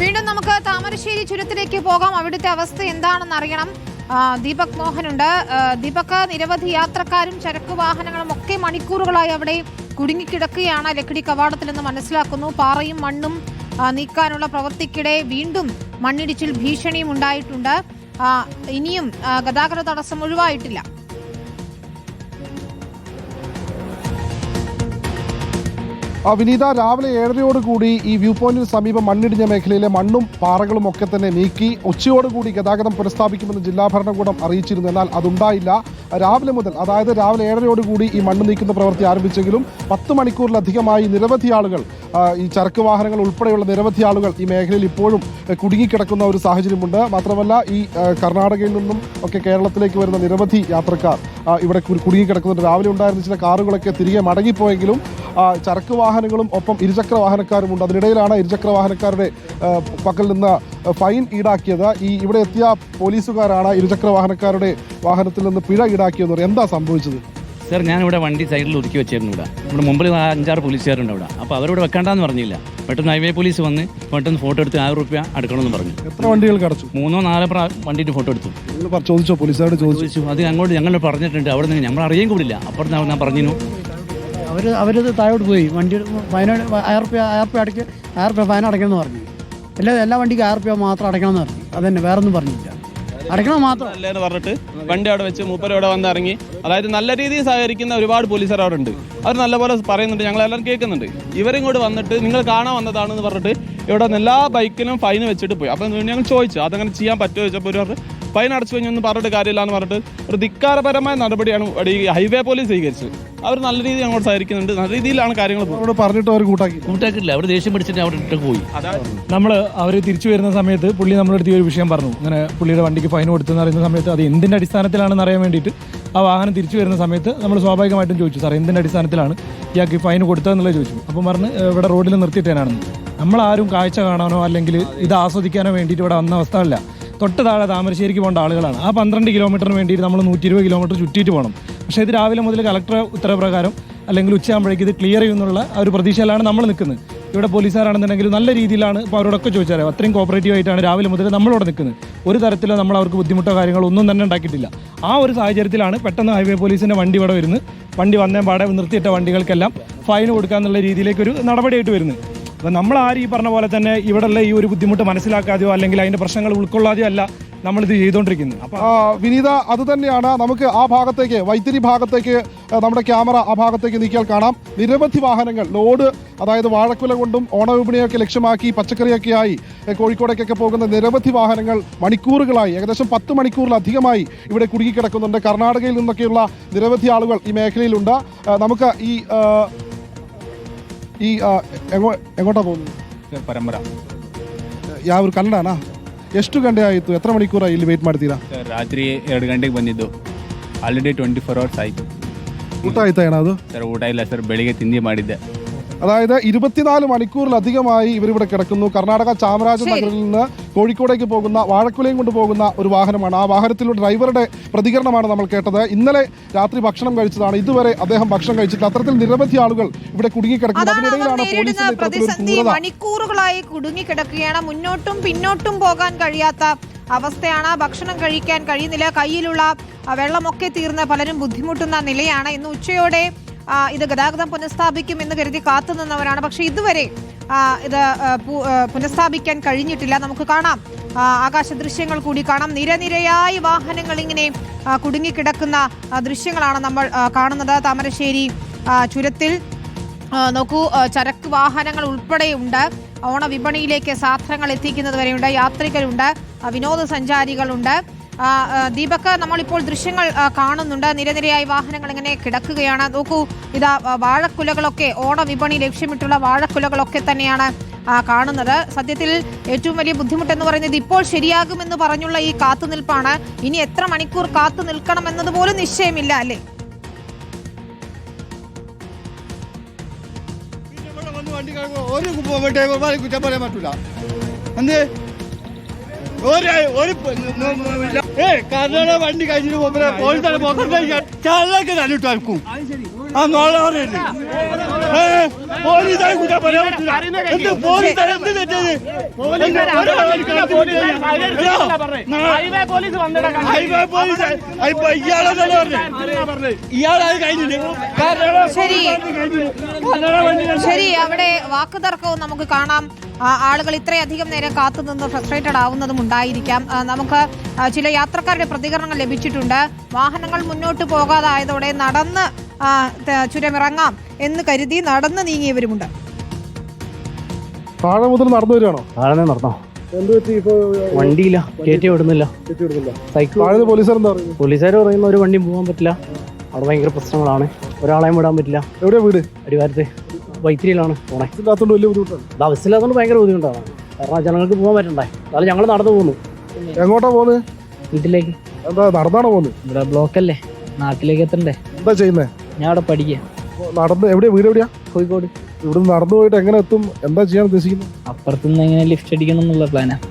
വീണ്ടും നമുക്ക് താമരശ്ശേരി ചുരത്തിലേക്ക് പോകാം. അവിടുത്തെ അവസ്ഥ എന്താണെന്ന് അറിയണം. ദീപക് മോഹനുണ്ട്. ദീപക് നിരവധി യാത്രക്കാരും ചരക്ക് വാഹനങ്ങളും ഒക്കെ മണിക്കൂറുകളായി അവിടെ കുടുങ്ങിക്കിടക്കുകയാണ്. ലക്കിടി കവാടത്തിൽ നിന്ന് മനസ്സിലാക്കുന്നു. പാറയും മണ്ണും നീക്കാനുള്ള പ്രവൃത്തിക്കിടെ വീണ്ടും മണ്ണിടിച്ചിൽ ഭീഷണിയും ഉണ്ടായിട്ടുണ്ട്. ഇനിയും ഗതാഗത തടസ്സം ഒഴിവായിട്ടില്ല. വിനീത രാവിലെ ഏഴരയോടുകൂടി ഈ വ്യൂ പോയിന്റിന് സമീപം മണ്ണിടിഞ്ഞ മേഖലയിലെ മണ്ണും പാറകളും ഒക്കെ തന്നെ നീക്കി ഉച്ചയോടുകൂടി ഗതാഗതം പുനഃസ്ഥാപിക്കുമെന്ന് ജില്ലാ ഭരണകൂടം അറിയിച്ചിരുന്നു. എന്നാൽ അതുണ്ടായില്ല. രാവിലെ മുതൽ അതായത് രാവിലെ ഏഴരയോടുകൂടി ഈ മണ്ണ് നീക്കുന്ന പ്രവൃത്തി ആരംഭിച്ചെങ്കിലും പത്ത് മണിക്കൂറിലധികമായി നിരവധി ആളുകൾ ഈ ചരക്ക് വാഹനങ്ങൾ ഉൾപ്പെടെയുള്ള നിരവധി ആളുകൾ ഈ മേഖലയിൽ ഇപ്പോഴും കുടുങ്ങിക്കിടക്കുന്ന ഒരു സാഹചര്യമുണ്ട്. മാത്രമല്ല ഈ കർണാടകയിൽ നിന്നും ഒക്കെ കേരളത്തിലേക്ക് വരുന്ന നിരവധി യാത്രക്കാർ ഇവിടെ കുടുങ്ങിക്കിടക്കുന്നുണ്ട്. രാവിലെ ഉണ്ടായിരുന്ന ചില കാറുകളൊക്കെ തിരികെ മടങ്ങിപ്പോയെങ്കിലും ചരക്ക് വാഹനങ്ങളും ഒപ്പം ഇരുചക്ര വാഹനക്കാരുമുണ്ട്. അതിനിടയിലാണ് ഇരുചക്ര വാഹനക്കാരുടെ പക്കൽ നിന്ന് ഫൈൻ ഈടാക്കിയത്. ഈ ഇവിടെ എത്തിയ പോലീസുകാരാണ് ഇരുചക്ര വാഹനക്കാരുടെ വാഹനത്തിൽ നിന്ന് പിഴ ഈടാക്കിയെന്ന് പറയും എന്താ സംഭവിച്ചത്? സാർ ഞാനിവിടെ വണ്ടി സൈഡിൽ ഒതുക്കി വെച്ചിരുന്നു ഇവിടെ. നമ്മുടെ മുമ്പിൽ അഞ്ചാറ് പോലീസുകാരുണ്ട് അവിടെ. അപ്പോൾ അവരോട് വെക്കണ്ടെന്ന് പറഞ്ഞില്ല. പെട്ടെന്ന് ഹൈവേ പോലീസ് വന്ന് പെട്ടെന്ന് ഫോട്ടോ എടുത്ത് ആയിരം റുപ്യ അടക്കണമെന്ന് പറഞ്ഞു. എത്ര വണ്ടികൾ കടച്ചു? മൂന്നോ നാലോ പ്രാ വണ്ടിയുടെ ഫോട്ടോ എടുത്തു. ചോദിച്ചോ? പോലീസുകാരോട് ചോദിച്ചു? അത് അങ്ങോട്ട് ഞങ്ങൾ പറഞ്ഞിട്ടുണ്ട്. അവിടെ നിന്ന് നമ്മൾ അറിയാൻ കൂടില്ല. അപ്പുറത്ത് ഞാൻ പറഞ്ഞു അവർ അവരത് താഴോട്ട് പോയി. വണ്ടി ഫൈൻ ആയിരം റുപ്യ ആയിരം റുപ്യ അടയ്ക്ക് ആയിരം റുപ്യ ഫൈൻ അടയ്ക്കണമെന്ന് പറഞ്ഞു. എല്ലാ എല്ലാ വണ്ടിക്കും ആയിരം റുപ്യ മാത്രം അടയ്ക്കണമെന്ന് പറഞ്ഞു. അതന്നെ വേറൊന്നും പറഞ്ഞില്ല. അടയ്ക്കണം മാത്രം. അല്ലേന്ന് പറഞ്ഞിട്ട് വണ്ടി അവിടെ വെച്ച് മൂപ്പര് അവിടെ വന്ന് ഇറങ്ങി. അതായത് നല്ല രീതിയിൽ സഹകരിക്കുന്ന ഒരുപാട് പോലീസുകാർ അവിടെ ഉണ്ട്. അവർ നല്ലപോലെ പറയുന്നുണ്ട് ഞങ്ങളെല്ലാം കേൾക്കുന്നുണ്ട്. ഇവരിങ്ങോട്ട് വന്നിട്ട് നിങ്ങൾ കാണാൻ വന്നതാണെന്ന് പറഞ്ഞിട്ട് ഇവിടെ എല്ലാ ബൈക്കിനും ഫൈൻ വെച്ചിട്ട് പോയി. അപ്പം ഞങ്ങൾ ചോദിച്ചു അതങ്ങനെ ചെയ്യാൻ പറ്റുമോ ചോദിച്ചപ്പോൾ ഒരു ഫൈൻ അടച്ചു കഴിഞ്ഞൊന്നും പറഞ്ഞിട്ട് കാര്യമില്ല എന്ന് പറഞ്ഞിട്ട് ഒരു ധിക്കാരപരമായ നടപടിയാണ് ഈ ഹൈവേ പോലീസ് സ്വീകരിച്ചത്. അവർ നല്ല രീതിയിൽ അങ്ങോട്ട് സഹകരിക്കുന്നുണ്ട്. നല്ല രീതിയിലാണ് കാര്യങ്ങൾ അവിടെ അവരോട് പറഞ്ഞിട്ട് അവർ കൂട്ടാക്കി. കൂട്ടാക്കില്ല അവർ ദേഷ്യം പിടിച്ചിട്ട് അവിടെ ഇട്ട് പോയി. നമ്മൾ അവർ തിരിച്ചു വരുന്ന സമയത്ത് പുള്ളി നമ്മുടെ അടുത്ത് ഈ ഒരു വിഷയം പറഞ്ഞു. ഇങ്ങനെ പുള്ളിയുടെ വണ്ടിക്ക് ഫൈൻ കൊടുത്തെന്ന് പറയുന്ന സമയത്ത് അത് എന്തിന്റെ അടിസ്ഥാനത്തിലാണെന്ന് അറിയാൻ വേണ്ടിയിട്ട് ആ വാഹനം തിരിച്ചു വരുന്ന സമയത്ത് നമ്മൾ സ്വാഭാവികമായിട്ടും ചോദിച്ചു സാർ എന്തിന്റെ അടിസ്ഥാനത്തിലാണ് ഇയാൾക്ക് ഈ ഫൈൻ കൊടുത്തതെന്നുള്ളത് ചോദിച്ചു. അപ്പം പറഞ്ഞ് ഇവിടെ റോഡിൽ നിർത്തിയിട്ടേനാണെന്ന്. നമ്മളാരും കാഴ്ച കാണാനോ അല്ലെങ്കിൽ ഇത് ആസ്വദിക്കാനോ വേണ്ടിയിട്ട് ഇവിടെ വന്ന അവസ്ഥ അല്ല. തൊട്ട് താഴെ താമരശ്ശേരിക്ക് പോകേണ്ട ആളുകളാണ്. ആ പന്ത്രണ്ട് കിലോമീറ്ററിന് വേണ്ടിയിട്ട് നമ്മൾ നൂറ്റി ഇരുപത് കിലോമീറ്റർ ചുറ്റിയിട്ട് പോകണം. പക്ഷേ ഇത് രാവിലെ മുതൽ കളക്ടർ ഉത്തരപ്രകാരം അല്ലെങ്കിൽ ഉച്ചയാകുമ്പോഴേക്ക് ഇത് ക്ലിയർ ചെയ്യുന്നുള്ള ആ ഒരു പ്രതീക്ഷയിലാണ് നമ്മൾ നിൽക്കുന്നത്. ഇവിടെ പോലീസുകാരാണെന്നുണ്ടെങ്കിൽ നല്ല രീതിയിലാണ് ഇപ്പോൾ അവരോടൊക്കെ ചോദിച്ചാൽ അത്രയും കോപ്പറേറ്റീവ് ആയിട്ടാണ് രാവിലെ മുതൽ നമ്മളോട് നിൽക്കുന്നത്. ഒരു തരത്തിലോ നമ്മൾ അവർക്ക് ബുദ്ധിമുട്ടോ കാര്യങ്ങളോ ഒന്നും തന്നെ ഉണ്ടാക്കിയിട്ടില്ല. ആ ഒരു സാഹചര്യത്തിലാണ് പെട്ടെന്ന് ഹൈവേ പോലീസിന്റെ വണ്ടി ഇവിടെ വരുന്നത്. വണ്ടി വന്നേ പാടെ നിർത്തിയിട്ട വണ്ടികൾക്കെല്ലാം ഫൈൻ കൊടുക്കാന്നുള്ള രീതിയിലേക്ക് ഒരു നടപടിയായിട്ട് വരുന്നത്. അപ്പം നമ്മൾ ആരും ഈ പറഞ്ഞ പോലെ തന്നെ ഇവിടെയുള്ള ഈ ഒരു ബുദ്ധിമുട്ട് മനസ്സിലാക്കാതെയോ അല്ലെങ്കിൽ അതിന്റെ പ്രശ്നങ്ങൾ ഉൾക്കൊള്ളാതെയോ അല്ല നമ്മളിത് ചെയ്തുകൊണ്ടിരിക്കുന്നത് അപ്പോൾ വിനീത അത് തന്നെയാണ് നമുക്ക് ആ ഭാഗത്തേക്ക് വൈത്തിരി ഭാഗത്തേക്ക് നമ്മുടെ ക്യാമറ ആ ഭാഗത്തേക്ക് നീക്കിയാൽ കാണാം. നിരവധി വാഹനങ്ങൾ ലോഡ് അതായത് വാഴക്കുല കൊണ്ടും ഓണവിപണിയൊക്കെ ലക്ഷ്യമാക്കി പച്ചക്കറിയൊക്കെയായി കോഴിക്കോടേക്കൊക്കെ പോകുന്ന നിരവധി വാഹനങ്ങൾ മണിക്കൂറുകളായി ഏകദേശം പത്ത് മണിക്കൂറിലധികമായി ഇവിടെ കുടുങ്ങിക്കിടക്കുന്നുണ്ട്. കർണാടകയിൽ നിന്നൊക്കെയുള്ള നിരവധി ആളുകൾ ഈ മേഖലയിലുണ്ട്. നമുക്ക് ಈ ಈ ಎಗೋ- ಎಗೋಟ ಬೌಲ್. ಪರಂಪರ. ಯಾವ ಕನ್ನಡನಾ? ಎಷ್ಟು ಗಂಟೆ ಆಯಿತು? ಎತ್ತರ ಮಣಿಕೂರ ಇಲ್ಲಿ ವೆಯ್ಟ್ ಮಾಡ್ತೀರಾ? ರಾತ್ರಿ ಎರಡು ಗಂಟೆಗೆ ಬಂದಿದ್ದು. ಆಲ್ರೆಡಿ ಟ್ವೆಂಟಿ ಫೋರ್ ಅವರ್ಸ್ ಆಯಿತು. ಊಟ ಆಯ್ತಾ ಏನಾದರೂ? ಸರ್ ಊಟ ಇಲ್ಲ ಸರ್ ಬೆಳಿಗ್ಗೆ ತಿಂಡಿ ಮಾಡಿದ್ದೆ. അതായത് ഇരുപത്തിനാല് മണിക്കൂറിലധികമായി ഇവരിവിടെ കിടക്കുന്നു. കർണാടക ചാമരാജനഗറിൽ നിന്ന് കോഴിക്കോടേക്ക് പോകുന്ന വാഴക്കുലയും കൊണ്ട് പോകുന്ന ഒരു വാഹനമാണ്. ആ വാഹനത്തിലുള്ള ഡ്രൈവറുടെ പ്രതികരണമാണ് നമ്മൾ കേട്ടത്. ഇന്നലെ രാത്രി ഭക്ഷണം കഴിച്ചതാണ്. ഇതുവരെ അദ്ദേഹം ഭക്ഷണം കഴിച്ചിട്ട് അത്തരത്തിൽ നിരവധി ആളുകൾ ഇവിടെ കുടുങ്ങിക്കിടക്കുന്നത് അതാണ് അതിനിടയിലാണ് പോലീസിന്റെ മണിക്കൂറുകളായി കുടുങ്ങിക്കിടക്കുകയാണ്. മുന്നോട്ടും പിന്നോട്ടും പോകാൻ കഴിയാത്ത അവസ്ഥയാണ്. ഭക്ഷണം കഴിക്കാൻ കഴിയുന്നില്ല. കയ്യിലുള്ള വെള്ളമൊക്കെ തീർന്ന് പലരും ബുദ്ധിമുട്ടുന്ന നിലയാണ്. ഇന്ന് ഉച്ചയോടെ ഇത് ഗതാഗതം പുനഃസ്ഥാപിക്കും എന്ന് കരുതി കാത്തു നിന്നവരാണ്. പക്ഷേ ഇതുവരെ ഇത് പുനഃസ്ഥാപിക്കാൻ കഴിഞ്ഞിട്ടില്ല. നമുക്ക് കാണാം. ആകാശ ദൃശ്യങ്ങൾ കൂടി കാണാം. നിരനിരയായി വാഹനങ്ങൾ ഇങ്ങനെ കുടുങ്ങിക്കിടക്കുന്ന ദൃശ്യങ്ങളാണ് നമ്മൾ കാണുന്നത്. താമരശ്ശേരി ചുരത്തിൽ നോക്കൂ ചരക്ക് വാഹനങ്ങൾ ഉൾപ്പെടെയുണ്ട് ഓണവിപണിയിലേക്ക് സാധനങ്ങൾ എത്തിക്കുന്നത് വരെയുണ്ട് യാത്രികരുണ്ട്. വിനോദസഞ്ചാരികളുണ്ട്. ദീപക് നമ്മളിപ്പോൾ ദൃശ്യങ്ങൾ കാണുന്നുണ്ട്. നിരനിരയായി വാഹനങ്ങൾ ഇങ്ങനെ കിടക്കുകയാണ്. നോക്കൂ ഇതാ വാഴക്കുലകളൊക്കെ ഓണവിപണി ലക്ഷ്യമിട്ടുള്ള വാഴക്കുലകളൊക്കെ തന്നെയാണ് കാണുന്നത്. സത്യത്തിൽ ഏറ്റവും വലിയ ബുദ്ധിമുട്ട് എന്ന് പറയുന്നത് ഇപ്പോൾ ശരിയാകുമെന്ന് പറഞ്ഞുള്ള ഈ കാത്തുനിൽപ്പാണ്. ഇനി എത്ര മണിക്കൂർ കാത്തു നിൽക്കണം എന്നതുപോലും നിശ്ചയമില്ല അല്ലേ? ഒരു കുറ്റം പറയാൻ പറ്റൂല. എന്ത്? ഒരു കർണാടക വണ്ടി കഴിഞ്ഞിട്ട് തല്ലിട്ട് ആ നോളെ പറയല്ലേ ഏ, പോലീസുകാരെ കുറ്റം പറയാൻ പറ്റില്ല എന്ത് പോലീസുകാരെ എന്ത് തെറ്റത് ഹൈവേ പോലീസ് ഇയാളെന്നല്ലേ ഇയാളത്. കന്നഡ വണ്ടി ശരി അവിടെ വാക്കുതർക്കവും നമുക്ക് കാണാം. ആളുകൾ ഇത്രയധികം നേരം കാത്തുനിന്ന് ഫ്രസ്ട്രേറ്റഡ് ആവുന്നതും ഉണ്ടായിരിക്കാം. നമുക്ക് ചില യാത്രക്കാരുടെ പ്രതികരണങ്ങൾ ലഭിച്ചിട്ടുണ്ട്. വാഹനങ്ങൾ മുന്നോട്ട് പോകാതായതോടെ നടന്ന് ചുരമിറങ്ങാം എന്ന് കരുതി നടന്ന് നീങ്ങിയവരുമുണ്ട്. താഴെ മുതൽ നടന്നു വരികയാണോ? താഴെ നടന്നോ? ഇപ്പൊ വണ്ടിയില്ല. കയറ്റി വിടുന്നില്ല. സൈക്കിൾ പോലീസുകാർ പറയുന്ന ഒരു വണ്ടിയും പോകാൻ പറ്റില്ല. അവിടെ ഭയങ്കര പ്രശ്നങ്ങളാണ്. ഒരാളെയും വിടാൻ പറ്റില്ല. എവിടെയാ വീട്? അടിവാരത്ത്. വൈത്തിരിയിലാണ് പോണേ. ഇതിനകത്തോണ്ട് വലിയ ബുദ്ധിമുട്ടാണ്. ബസ്സില്ലാത്തതുകൊണ്ട് ഭയങ്കര ബുദ്ധിമുട്ടാണ്. കാരണം ജനങ്ങൾക്ക് പോകാൻ പറ്റണ്ടേ? അതായത് ഞങ്ങൾ നടന്നു പോകുന്നു. എങ്ങോട്ടാ പോകുന്നത് വീട്ടിലേക്ക്. എന്താ നടന്നാണോ പോകുന്നത് ഇവിടെ ബ്ലോക്കല്ലേ. നാട്ടിലേക്ക് എത്തണ്ടേ? എന്താ ചെയ്യുന്നത് ഞാൻ അവിടെ പഠിക്കുക നടന്ന് എവിടെയാ? വീട് എവിടെയാ? കോഴിക്കോട്. ഇവിടുന്ന് നടന്നു പോയിട്ട് എങ്ങനെ എത്തും? എന്താ ചെയ്യാൻ ഉദ്ദേശിക്കുന്നത്? അപ്പുറത്തുനിന്ന് എങ്ങനെ ലിഫ്റ്റ് അടിക്കണം എന്നുള്ള പ്ലാനാണ്